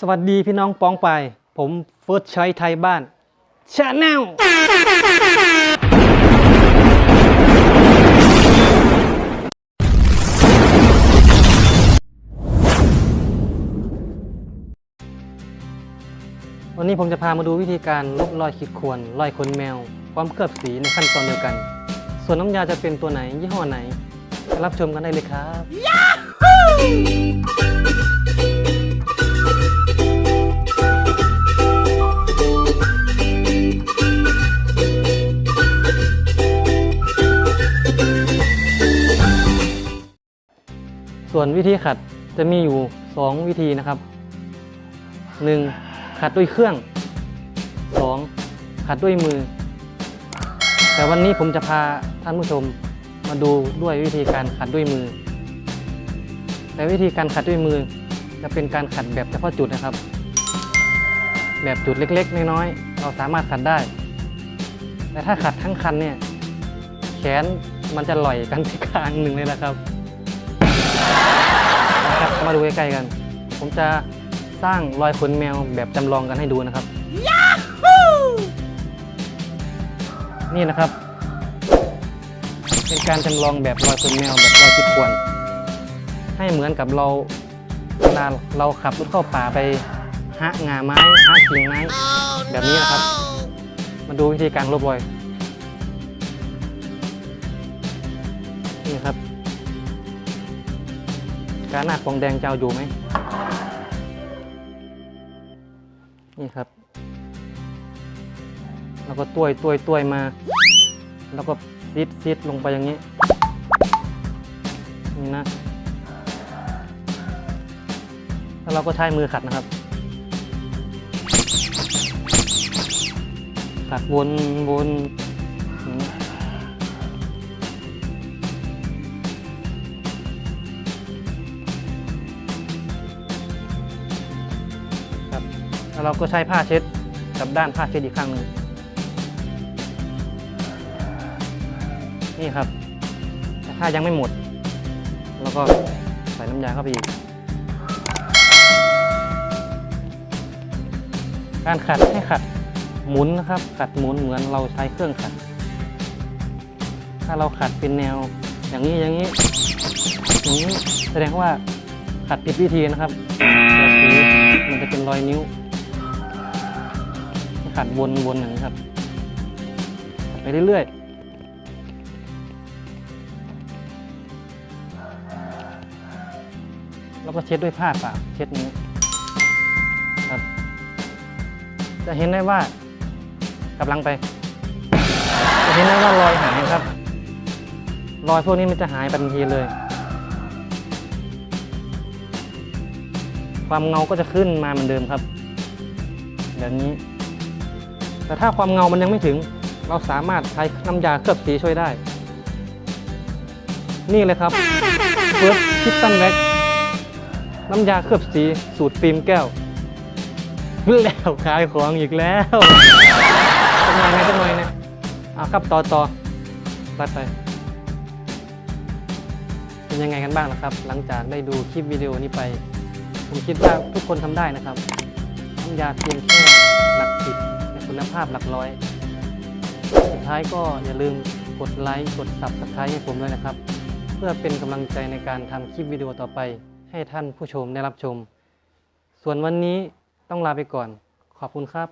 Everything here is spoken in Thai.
สวัสดีพี่น้องป้องไป ผมเฟิร์สชัยไทยบ้านชาแนลวันนี้ผมจะพามาดูวิธีการลบรอยขีดข่วนรอยขนแมว ความเคลือบสีในขั้นตอนเดียวกัน ส่วนน้ำยาจะเป็นตัวไหนยี่ห้อไหน รับชมกันได้เลยครับ ส่วนวิธีขัดจะมีอยู่ 2 วิธีนะครับ 1. ขัดด้วยเครื่อง 2. ขัดด้วยมือ แต่วันนี้ผมจะพาท่านผู้ชมมาดูด้วยวิธีการขัดด้วยมือ แต่วิธีการขัดด้วยมือจะเป็นการขัดแบบเฉพาะจุดนะครับ แบบจุดเล็กๆ น้อยๆ เราสามารถขัดได้ แต่ถ้าขัดทั้งคันเนี่ยแขนมันจะลอยกันที่ข้างหนึ่งเลยนะครับ มาดูใกล้ๆกัน ผมจะสร้างรอยขนแมวแบบจำลองกันให้ดูนะครับ นี่นะครับ เป็นการจำลองแบบรอยขนแมวแบบรอยจิตควรให้เหมือนกับเราเวลาเราขับรถเข้าป่าไปหะงาไม้หะกิ่งไม้แบบนี้นะครับ มาดูวิธีการลบรอย นี่ครับ การหน้าของแดงจะเอาอยู่ไหม นี่ครับ แล้วก็ต้วยต้วยต้วยมา แล้วก็ซิดซิดลงไปอย่างนี้ นี่นะ แล้วเราก็ใช้มือขัดนะครับ ขัดวนวนอย่างนี้ แล้วเราก็ใช้ผ้าเช็ดกับด้านผ้าเช็ดอีกข้างหนึ่งนี่ครับแต่ถ้ายังไม่หมดเราก็ใส่น้ำยาเข้าไปอีก การขัดให้ขัดหมุนนะครับ ขัดหมุนเหมือนเราใช้เครื่องขัด ถ้าเราขัดเป็นแนวอย่างนี้อย่างนี้อย่างนี้แสดงว่าขัดผิดวิธีนะครับสีมันจะเป็นรอยนิ้ว ขัดวนๆอย่างนี้ครับไปเรื่อยๆแล้วก็เช็ดด้วยผ้าปากเช็ดนี้ครับ จะเห็นได้ว่ากำลังไป จะเห็นได้ว่ารอยหายครับ รอยพวกนี้มันจะหายไปทันทีเลย ความเงาก็จะขึ้นมาเหมือนเดิมครับแบบนี้ แต่ถ้าความเงามันยังไม่ถึง เราสามารถใช้น้ำยาเคลือบสีช่วยได้ นี่เลยครับเฟิร์สคิตตันแว็กน้ำยาเคลือบสีสูตรฟิล์มแก้วแล้วขายของอีกแล้วจังหน่อยนะจังหน่อยนะเอาครับต่อต่อไปไป เป็นยังไงกันบ้างล่ะครับ หลังจากได้ดูคลิปวิดีโอนี้ไป ผมคิดว่าทุกคนทำได้นะครับน้ำยาเพียงแค่หลักสิบ คุณภาพหลักร้อย สุดท้ายก็อย่าลืมกดไลค์กด subscribe ให้ผมด้วยนะครับ เพื่อเป็นกำลังใจในการทำคลิปวิดีโอต่อไป ให้ท่านผู้ชมได้รับชม ส่วนวันนี้ต้องลาไปก่อน ขอบคุณครับ